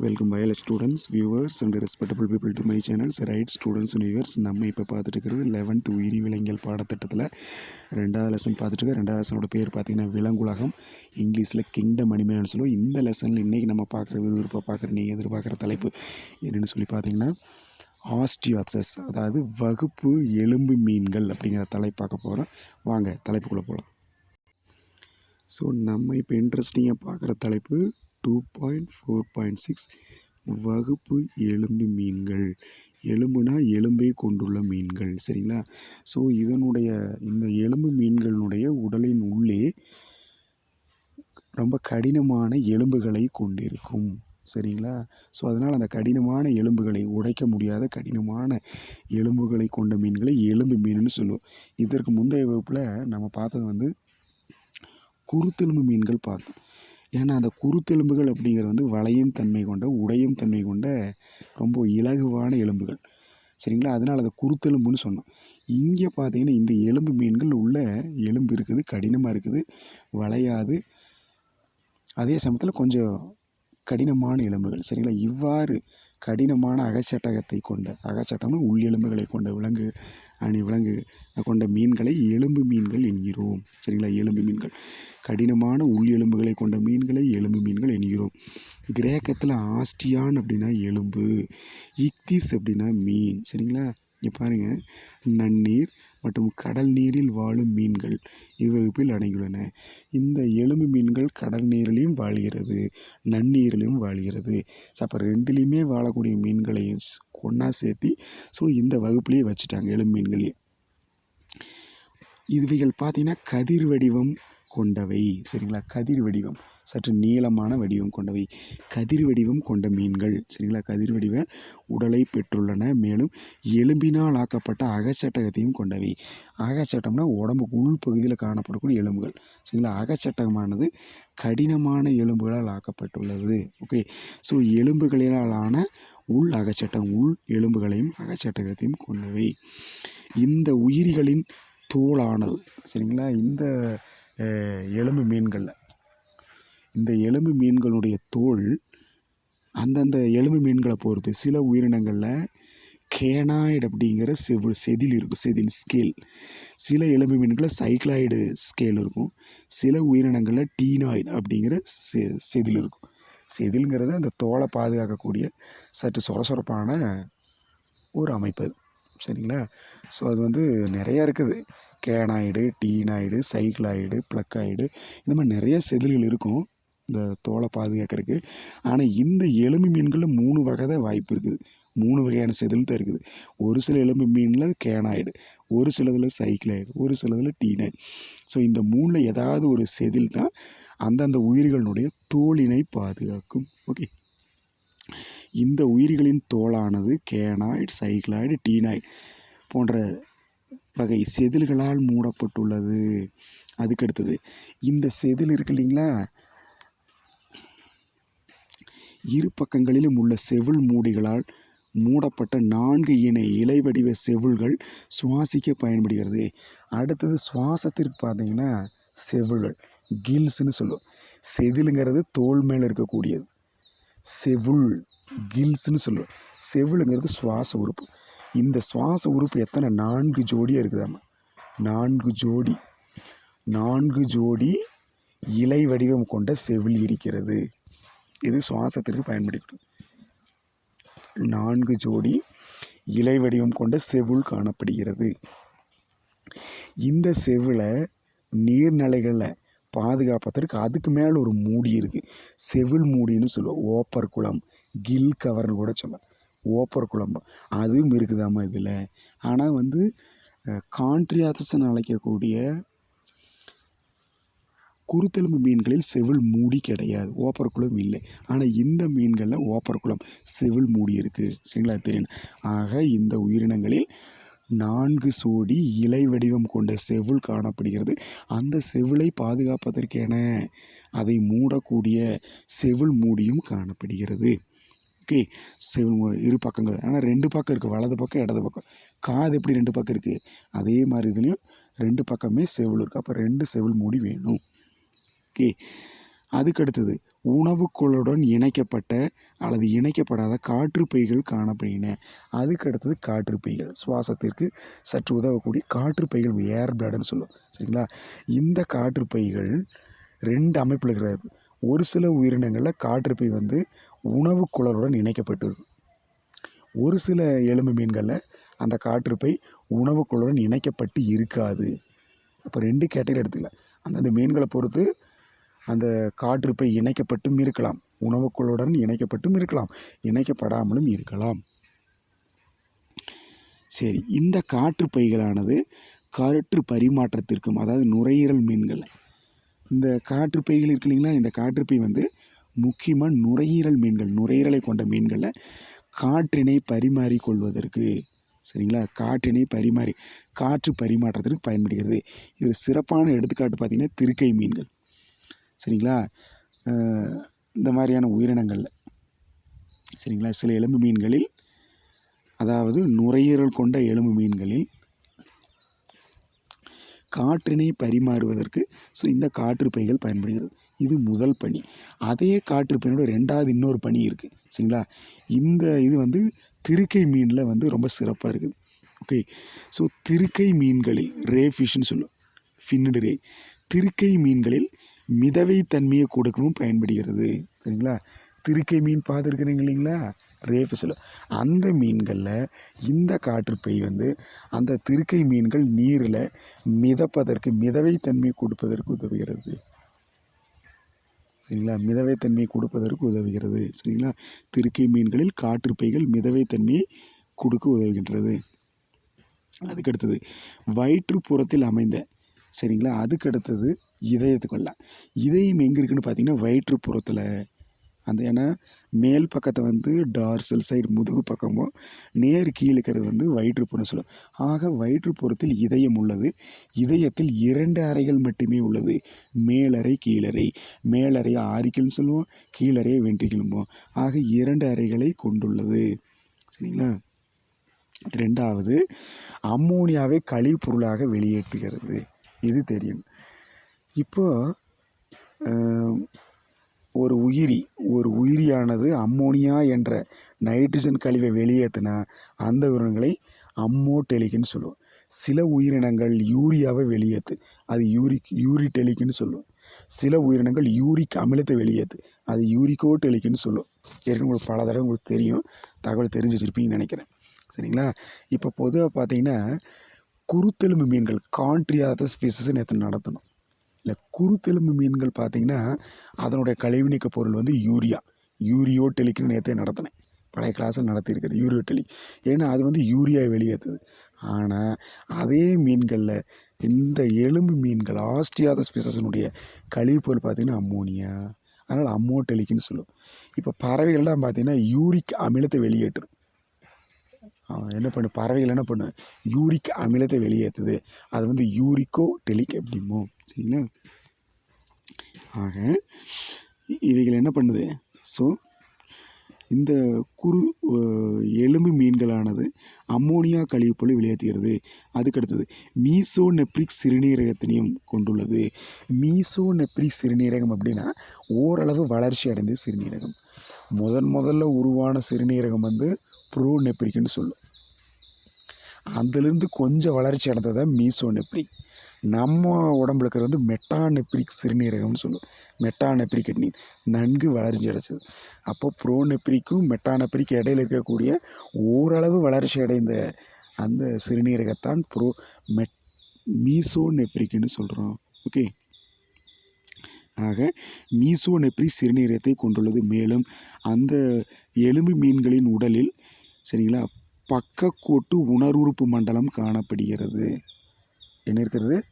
Welcome பயல students viewers and respectable people to my channels right students and viewers நம்ம இப்போ பார்த்துட்டு இருக்கிறது லெவன்த் உயிரி விலங்கியல் பாடத்திட்டத்தில் ரெண்டாவது லெசன் பார்த்துட்டு இருக்க ரெண்டாவது லெசனோட பேர் பார்த்தீங்கன்னா விலங்குலகம் இங்கிலீஷில் கிங்டம் அனிமல்னு சொல்லுவோம். இந்த லெசனில் இன்றைக்கி நம்ம பார்க்குற விறுவிறுப்பாக பார்க்குற நீங்கள் எதிர்பார்க்குற தலைப்பு என்னென்னு சொல்லி பார்த்தீங்கன்னா ஆஸ்டியாசஸ் அதாவது வகுப்பு எலும்பு மீன்கள் அப்படிங்கிற தலைப்பு பார்க்க போகிறோம் வாங்க தலைப்புக்குள்ளே போகலாம் ஸோ நம்ம இப்போ இன்ட்ரெஸ்டிங்காக பார்க்குற தலைப்பு two point four point six வகுப்பு எலும்பு மீன்கள். எலும்புனா எலும்பை கொண்டுள்ள மீன்கள் சரிங்களா? ஸோ இதனுடைய இந்த எலும்பு மீன்களினுடைய உடலின் உள்ளே ரொம்ப கடினமான எலும்புகளை கொண்டிருக்கும் சரிங்களா? ஸோ அதனால் அந்த கடினமான எலும்புகளை உடைக்க முடியாத கடினமான எலும்புகளை கொண்ட மீன்களை எலும்பு மீன்னு சொல்லுவோம். இதற்கு முந்தைய வகுப்பில் நம்ம பார்த்தது வந்து குருத்தெலும்பு மீன்கள் பார்த்தோம். ஏன்னா அந்த குருத்தெலும்புகள் அப்படிங்கிறது வந்து வளையும் தன்மை கொண்ட உடையும் தன்மை கொண்ட ரொம்ப இலகுவான எலும்புகள். சரிங்களா? அதனால் அதை குருத்தெலும்புன்னு சொன்னோம். இங்கே பார்த்தீங்கன்னா இந்த எலும்பு மீன்கள் உள்ள எலும்பு இருக்குது கடினமாக இருக்குது வளையாது. அதே சமயத்தில் கொஞ்சம் கடினமான எலும்புகள். சரிங்களா? இவ்வாறு கடினமான அகச்சட்டகத்தை கொண்ட அகச்சட்டம்னா உள் எலும்புகளை கொண்ட விலங்கு அணி விலங்கு கொண்ட மீன்களை எலும்பு மீன்கள் என்கிறோம். சரிங்களா? எலும்பு மீன்கள். கடினமான உள் எலும்புகளை கொண்ட மீன்களை எலும்பு மீன்கள் என்கிறோம். கிரேக்கத்தில் ஆஸ்டியான் அப்படின்னா எலும்பு இக்திஸ் அப்படின்னா மீன். சரிங்களா? இங்கே பாருங்கள் நன்னீர் மற்றும் கடல் நீரில் வாழும் மீன்கள் இவ்வகுப்பில் அடங்கியுள்ளன. இந்த எலும்பு மீன்கள் கடல் நீரிலையும் வாழ்கிறது நன்னீரிலையும் வாழ்கிறது. ஸோ அப்போ ரெண்டுலேயுமே வாழக்கூடிய மீன்களையும் ஒன்றா சேர்த்து ஸோ இந்த வகுப்புலேயே வச்சுட்டாங்க எலும்பு மீன்களே. இதுவைகள் பார்த்திங்கன்னா கதிர் வடிவம் கொண்டவை. சரிங்களா? கதிர் வடிவம். சற்று நீளமான வடிவம் கொண்டவை. கதிர் வடிவம் கொண்ட மீன்கள். சரிங்களா? கதிர் வடிவ உடலை பெற்றுள்ளன. மேலும் எலும்பினால் ஆக்கப்பட்ட அகச்சட்டகத்தையும் கொண்டவை. அகச்சட்டம்னா உடம்பு உள் பகுதியில் காணப்படக்கூடிய எலும்புகள். சரிங்களா? அகச்சட்டகமானது கடினமான எலும்புகளால் ஆக்கப்பட்டுள்ளது. ஓகே. ஸோ எலும்புகளினாலான உள் அகச்சட்டம் உள் எலும்புகளையும் அகச்சட்டகத்தையும் கொண்டவை. இந்த உயிரிகளின் தோலானது. சரிங்களா? இந்த எலும்பு மீன்களில். இந்த எலும்பு மீன்களுடைய தோல் அந்தந்த எலும்பு மீன்களை பொறுத்து சில உயிரினங்களில் கேனாய்டு அப்படிங்கிற செவு செதில் இருக்கும் செதில் ஸ்கேல் சில எலும்பு மீன்களில் சைக்ளாய்டு ஸ்கேல் இருக்கும். சில உயிரினங்களில் டீனாய்டு அப்படிங்கிற செ செதில் இருக்கும். செதில்ங்கிறது அந்த தோலை பாதுகாக்கக்கூடிய சற்று சொரசொரப்பான ஒரு அமைப்பு. அது சரிங்களா? ஸோ அது வந்து நிறையா இருக்குது. கேனாய்டு டீனாய்டு சைக்ளாய்டு ப்ளக்காய்டு இந்த மாதிரி நிறைய செதில்கள் இருக்கும். இந்த தோலை பாதுகாக்கிறதுக்கு. ஆனால் இந்த எலும்பு மீன்களில் மூணு வகை தான் வாய்ப்பு இருக்குது. மூணு வகையான செதில் தான் இருக்குது. ஒரு சில எலும்பு மீனில் கேனாய்டு ஒரு சிலதில் சைக்ளாய்டு ஒரு சிலதில் டீனாய்டு. ஸோ இந்த மூணில் ஏதாவது ஒரு செதில் தான் அந்தந்த உயிர்களினுடைய தோலினை பாதுகாக்கும். ஓகே இந்த உயிர்களின் தோலானது கேனாய்டு சைக்ளாய்டு டீனாய்டு போன்ற வகை செதில்களால் மூடப்பட்டுள்ளது. அதுக்கடுத்தது இந்த செதில் இருக்கு இல்லைங்களா? இரு பக்கங்களிலும் உள்ள செவுள் மூடிகளால் மூடப்பட்ட நான்கு இணை இலை வடிவ சுவாசிக்க பயன்படுகிறது. அடுத்தது சுவாசத்திற்கு பார்த்தீங்கன்னா செவில்கள் கில்ஸ்னு சொல்லுவோம். செதிலுங்கிறது தோல் மேலே இருக்கக்கூடியது. செவுள் கில்ஸ்னு சொல்லுவோம். செவிலுங்கிறது சுவாச உறுப்பு. இந்த சுவாச உறுப்பு எத்தனை? நான்கு ஜோடியாக இருக்குதாம்மா நான்கு ஜோடி. நான்கு ஜோடி இலை வடிவம் கொண்ட செவில் இருக்கிறது. இது சுவாசத்திற்கு பயன்படுகிறது. நான்கு ஜோடி இலை வடிவம் கொண்ட செவுள் காணப்படுகிறது. இந்த செவிலை நீர்நிலைகளில் பாதுகாப்பதற்கு அதுக்கு மேலே ஒரு மூடி இருக்குது செவில் மூடின்னு சொல்லுவோம் ஓப்பர் குளம் கில் கவர்னு கூட சொல்லலாம். ஓப்பர் குளம். அதுவும் இருக்குதாம்மா இதில். ஆனால் வந்து கான்ட்ரியாசன் அழைக்கக்கூடிய குருத்தெலும்பு மீன்களில் செவில் மூடி கிடையாது. ஓப்பர் குளம் இல்லை. ஆனால் இந்த மீன்களில் ஓப்பர் குளம் செவில் மூடி இருக்குது சரிங்களா தெரியும் ஆக இந்த உயிரினங்களில் நான்கு சோடி இலை வடிவம் கொண்ட செவுள் காணப்படுகிறது. அந்த செவிலை பாதுகாப்பதற்கென அதை மூடக்கூடிய செவில் மூடியும் காணப்படுகிறது. ஓகே? செவில் இரு பக்கங்கள். ஆனால் ரெண்டு பக்கம் இருக்குது வலது பக்கம் இடது பக்கம். காது எப்படி ரெண்டு பக்கம் இருக்குது அதே மாதிரி இதுலேயும் ரெண்டு பக்கமே செவில் இருக்குது அப்போ ரெண்டு செவில் மூடி வேணும். ஓகே. அதுக்கடுத்தது உணவுக்குழுடன் இணைக்கப்பட்ட அல்லது இணைக்கப்படாத காற்று பைகள் காணப்படுகின்றன அதுக்கடுத்தது காற்றுப்பைகள் சுவாசத்திற்கு சற்று உதவக்கூடிய காற்றுப்பைகள் ஏர் பிளட்னு சொல்லுவோம். சரிங்களா? இந்த காற்றுப்பைகள் ரெண்டு அமைப்பில் இருக்கிறது. ஒரு சில உயிரினங்களில் காற்றுப்பை வந்து உணவு குழலுடன் இணைக்கப்பட்டிருக்கும் ஒரு சில எலும்பு மீன்களில் அந்த காற்றுப்பை உணவு குழலுடன் இணைக்கப்பட்டு இருக்காது. அப்போ ரெண்டு கேட்டகரி எடுத்துக்கலாம். அந்தந்த மீன்களை பொறுத்து அந்த காற்றுப்பை இணைக்கப்பட்டும் இருக்கலாம். உணவுக்குழுடன் இணைக்கப்பட்டும் இருக்கலாம். இணைக்கப்படாமலும் இருக்கலாம். சரி இந்த காற்றுப்பைகளானது காற்று பரிமாற்றத்திற்கும் அதாவது நுரையீரல் மீன்கள். இந்த காற்றுப்பைகள் இருக்கு இல்லைங்களா? இந்த காற்றுப்பை வந்து முக்கியமாக நுரையீரல் மீன்கள் நுரையீரலை கொண்ட மீன்களில் காற்றினை பரிமாறிக்கொள்வதற்கு. சரிங்களா? காற்றினை பரிமாறி காற்று பரிமாற்றத்திற்கு பயன்படுகிறது. இது சிறப்பான எடுத்துக்காட்டு பார்த்திங்கன்னா திருக்கை மீன்கள். சரிங்களா? இந்த மாதிரியான உயிரினங்களில் சரிங்களா? சில எலும்பு மீன்களில் அதாவது நுரையீரல் கொண்ட எலும்பு மீன்களில் காற்றினை பரிமாறுவதற்கு ஸோ இந்த காற்றுப்பைகள் பயன்படுகிறது. இது முதல் பணி. அதே காற்றுப்பையனோட ரெண்டாவது இன்னொரு பணி இருக்குது சரிங்களா? இந்த இது வந்து திருக்கை மீனில் வந்து ரொம்ப சிறப்பாக இருக்குது. ஓகே. ஸோ திருக்கை மீன்களில் ரே ஃபிஷ்னு சொல்லுவோம். ஃபின்னுடு ரே. திருக்கை மீன்களில் மிதவை தன்மையை கொடுக்கவும் பயன்படுகிறது. சரிங்களா? திருக்கை மீன் பார்த்துருக்குறீங்க இல்லைங்களா? ரே ஃபிஷ்ஷில் அந்த மீன்களில் இந்த காற்றுப்பை வந்து அந்த திருக்கை மீன்கள் நீரில் மிதப்பதற்கு மிதவை தன்மை கொடுப்பதற்கு உதவுகிறது. சரிங்களா? மிதவை தன்மை கொடுப்பதற்கு உதவுகிறது. சரிங்களா? திருக்கை மீன்களில் காற்றுப்பைகள் மிதவை தன்மையை கொடுக்க உதவுகின்றது. அதுக்கடுத்தது வயிற்றுப்புறத்தில் அமைந்த சரிங்களா? அதுக்கு அடுத்தது இதயத்துக்குள்ள இதயம் எங்கே இருக்குன்னு பார்த்தீங்கன்னா வயிற்றுப்புறத்தில். அந்த ஏன்னா மேல் பக்கத்தை வந்து டார்சல் சைடு முதுகு பக்கமும் நேர் கீழே இருக்கிறது வந்து வயிற்றுப்புறம் சொல்லும் ஆக வயிற்றுப்புறத்தில் இதயம் உள்ளது. இதயத்தில் இரண்டு அறைகள் மட்டுமே உள்ளது. மேலறை கீழறை. மேலறை ஆரிக்கல்னு சொல்லுவோம் கீழறை வென்ட்ரிக்கல்ம்போம் ஆக இரண்டு அறைகளை கொண்டுள்ளது. சரிங்களா? ரெண்டாவது அம்மோனியாவை கழிவுப்பொருளாக வெளியேற்றுகிறது. இது தெரியும். இப்போ ஒரு உயிரி ஒரு உயிரியானது அம்மோனியா என்ற நைட்ரஜன் கழிவை வெளியேற்றினா அந்த உயிரினங்களை அம்மோடெலிக்குன்னு சொல்லுவோம். சில உயிரினங்கள் யூரியாவை வெளியேற்று அது யூரிக் யூரிடெலிக்குன்னு சொல்லுவோம். சில உயிரினங்கள் யூரிக் அமிலத்தை வெளியேற்று அது யூரிகோடெலிக்னு சொல்லும் ஏற்கனவே உங்களுக்கு பல தடவை உங்களுக்கு தெரியும் தகவல் தெரிஞ்சு வச்சுருப்பீங்கன்னு நினைக்கிறேன். சரிங்களா? இப்போ பொதுவாக பார்த்தீங்கன்னா குருத்தெலும்பு மீன்கள் கான்ட்ரியாத ஸ்பீசஸ் நேற்று நடத்தணும் இல்லை குருத்தெலும்பு மீன்கள் பார்த்தீங்கன்னா அதனுடைய கழிவுநீக்க பொருள் வந்து யூரியா. யூரியோ டெலிக்குன்னு நேற்றே நடத்தினேன். பழைய கிளாஸில் நடத்தியிருக்கிறேன் யூரியோ டெலி ஏன்னா அது வந்து யூரியா வெளியேற்றுது. ஆனால் அதே மீன்களில் இந்த எலும்பு மீன்கள் ஆஸ்டியாத ஸ்பீசஸினுடைய கழிவுப் பொருள் பார்த்திங்கன்னா அம்மோனியா. அதனால் அம்மோடெலிக்னு சொல்லுவோம். இப்போ பறவைகள்லாம் பார்த்திங்கன்னா யூரிக் அமிலத்தை வெளியேற்றும். என்ன பண்ணு? பறவைகள் என்ன பண்ணு. யூரிக் அமிலத்தை வெளியேற்றுது. அது வந்து யூரிக்கோ டெலிக் அப்படிமோ சரிங்களா? ஆக இவைகள் என்ன பண்ணுது? ஸோ இந்த குறு எலும்பு மீன்களானது அம்மோனியா கழிவுப்பொருளை வெளியேற்றுகிறது. அதுக்கடுத்தது மீசோநெப்ரிக் சிறுநீரகத்தினையும் கொண்டுள்ளது. மீசோ நெப்ரிக் சிறுநீரகம் அப்படின்னா ஓரளவு வளர்ச்சி அடைந்த சிறுநீரகம். முதன் முதல்ல உருவான சிறுநீரகம் வந்து ப்ரோ நெப்ரிக்னு சொல்லும். அதுலேருந்து கொஞ்சம் வளர்ச்சி அடைந்ததா மீசோ நெப்ரி. நம்ம உடம்புல இருக்கிறது வந்து மெட்டாநெப்ரிக் சிறுநீரகம்னு சொல்லுவோம். Metanephric kidney. நன்கு வளர்ச்சி அடைச்சது அப்போ மெட்டா மெட்டாநெப்ரிக் இடையில இருக்கக்கூடிய ஓரளவு வளர்ச்சி அடைந்த அந்த சிறுநீரகத்தான் ப்ரோ மெட் மீசோ நெப்ரிக்குன்னு சொல்கிறோம் ஓகே? ஆக மீசோ நெப்ரி சிறுநீரகத்தை கொண்டுள்ளது. மேலும் அந்த எலும்பு மீன்களின் உடலில் சரிங்களா? பக்கக்கோட்டு உணர்வுறுப்பு மண்டலம் காணப்படுகிறது. என்ன இருக்கிறது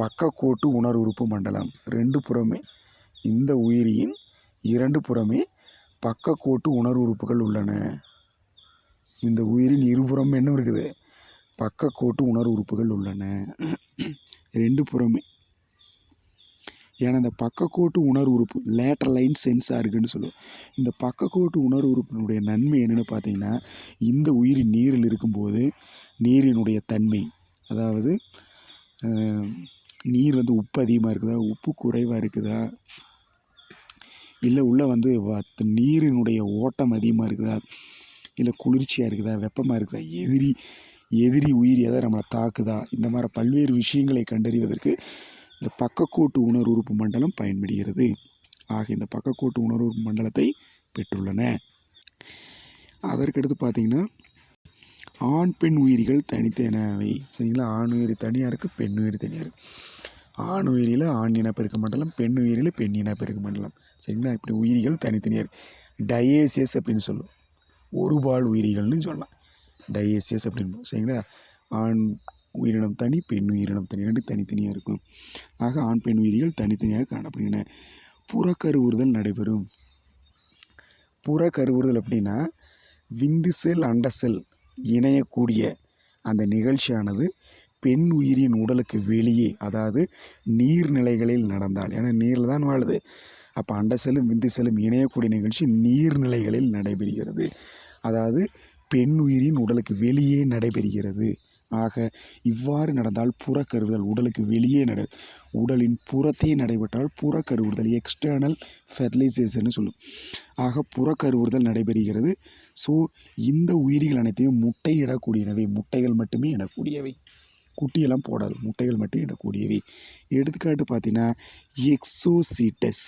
பக்கக்கோட்டு உணர்வுறுப்பு மண்டலம். ரெண்டு புறமே இந்த உயிரியின் இரண்டு புறமே பக்கக்கோட்டு உணர்வுறுப்புகள் உள்ளன. இந்த உயிரின் இருபுறம் என்ன இருக்குது? பக்கக்கோட்டு உணர்வுறுப்புகள் உள்ளன. ரெண்டு புறமே ஏன்னா இந்த பக்கக்கோட்டு உணர்வு உறுப்பு லேட்டர் லைன் சென்சாருக்குன்னு சொல்லுவோம். இந்த பக்கக்கோட்டு உணர்வு உறுப்பினுடைய நன்மை என்னென்னு பார்த்தீங்கன்னா இந்த உயிர் நீரில் இருக்கும்போது நீரினுடைய தன்மை அதாவது நீர் வந்து உப்பு அதிகமாக இருக்குதா உப்பு குறைவாக இருக்குதா இல்லை உள்ளே வந்து வ நீரினுடைய ஓட்டம் அதிகமாக இருக்குதா இல்லை குளிர்ச்சியாக இருக்குதா வெப்பமாக இருக்குதா எதிரி எதிரி உயிர் எதை நம்மளை தாக்குதா இந்த மாதிரி பல்வேறு விஷயங்களை கண்டறிவதற்கு இந்த பக்கக்கோட்டு உணர்வுறுப்பு மண்டலம் பயன்படுகிறது. ஆக இந்த பக்கக்கோட்டு உணர்வுறுப்பு மண்டலத்தை பெற்றுள்ளன. அதற்கடுத்து பார்த்தீங்கன்னா ஆண் பெண் உயிரிகள் தனித்தனவை சரிங்களா? ஆண் உயிரி தனியாக இருக்குது பெண் உயிரி தனியாக இருக்குது ஆண் உயிரியில் ஆண் இனப்பெருக்க மண்டலம் பெண் உயிரியில் பெண் இனப்பெருக்க மண்டலம். சரிங்களா? இப்படி உயிரிகள் தனித்தனியாக இருக்குது டயேசியஸ் அப்படின்னு சொல்லுவோம். ஒருபால் உயிரிகள்னு சொல்லலாம். டயேசியஸ் அப்படின்னு சரிங்களா? ஆண் உயிரினம் தனி பெண் உயிரினம் தனி. ரெண்டு தனித்தனியாக இருக்கும். ஆக ஆண் பெண் உயிரிகள் தனித்தனியாக காணப்படுகின்றன. புறக்கருவுறுதல் நடைபெறும். புறக்கருவுறுதல் அப்படின்னா விந்து செல் அண்ட செல் இணையக்கூடிய அந்த நிகழ்ச்சியானது பெண் உயிரின் உடலுக்கு வெளியே அதாவது நீர்நிலைகளில் நடந்தால். ஏன்னா நீரில் தான் வாழுது. அப்போ அண்ட செல்லும் விந்து செல்லும் இணையக்கூடிய நிகழ்ச்சி நீர்நிலைகளில் நடைபெறுகிறது. அதாவது பெண் உயிரின் உடலுக்கு வெளியே நடைபெறுகிறது. ஆக இவ்வாறு நடந்தால் புறக்கருவுதல் உடலுக்கு வெளியே நட உடலின் புறத்தே நடைபெற்றால் புறக்கருவுறுதல் எக்ஸ்டர்னல் ஃபெர்டிலைசேஷன் சொல்லும். ஆக புறக்கருவுறுதல் நடைபெறுகிறது. ஸோ இந்த உயிரிகள் அனைத்தையும் முட்டையிடக்கூடியனவை முட்டைகள் மட்டுமே இடக்கூடியவை. குட்டியெல்லாம் போடாது. முட்டைகள் மட்டும் இடக்கூடியவை. எடுத்துக்காட்டு பார்த்தீங்கன்னா எக்ஸோசீட்டஸ்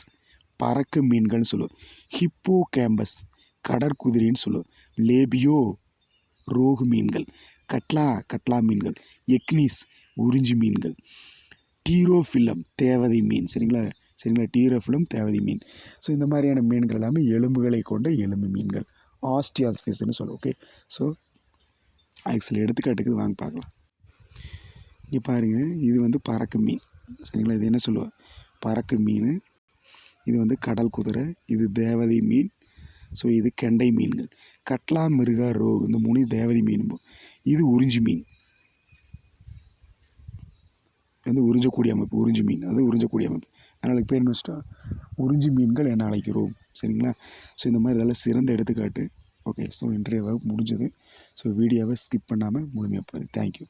பறக்கு மீன்கள்னு சொல்லுவோம் ஹிப்போ கேம்பஸ் கடற்குதிரின்னு சொல்லுவோம் லேபியோ ரோகு மீன்கள். கட்லா கட்லா மீன்கள் எக்னிஸ் உறிஞ்சி மீன்கள். டீரோஃபில்லம் தேவதை மீன். சரிங்களா? சரிங்களா? டீரோஃபிலம் தேவதை மீன். ஸோ இந்த மாதிரியான மீன்கள் எல்லாமே எலும்புகளை கொண்ட எலும்பு மீன்கள். ஆஸ்டியாஸ்பிஸ்ன்னு சொல்லுவோம் ஓகே ஸோ அதுக்கு சில எடுத்துக்காட்டுக்கு வாங்க பார்க்கலாம். இங்கே பாருங்கள் இது வந்து பறக்கு மீன். சரிங்களா? இது என்ன சொல்லுவோம் பறக்கு மீன். இது வந்து கடல் குதிரை. இது தேவதை மீன். ஸோ இது கெண்டை மீன்கள். கட்லா மிருகா ரோகு இந்த மூணு தேவதை மீன் இது உறிஞ்சி மீன். வந்து உறிஞ்சக்கூடிய அமைப்பு உறிஞ்சி மீன். அது உறிஞ்சக்கூடிய அமைப்பு. அதனால் பேர் என்ன வச்சுட்டோம் உறிஞ்சி மீன்கள் என்ன அழைக்கிறோம். சரிங்களா? ஸோ இந்த மாதிரி இதெல்லாம் சிறந்த எடுத்துக்காட்டு. ஓகே ஸோ இன்றைய வகுப்பு முடிஞ்சது. ஸோ வீடியோவை ஸ்கிப் பண்ணாமல் முழுமையாக பாருங்கள் தேங்க்யூ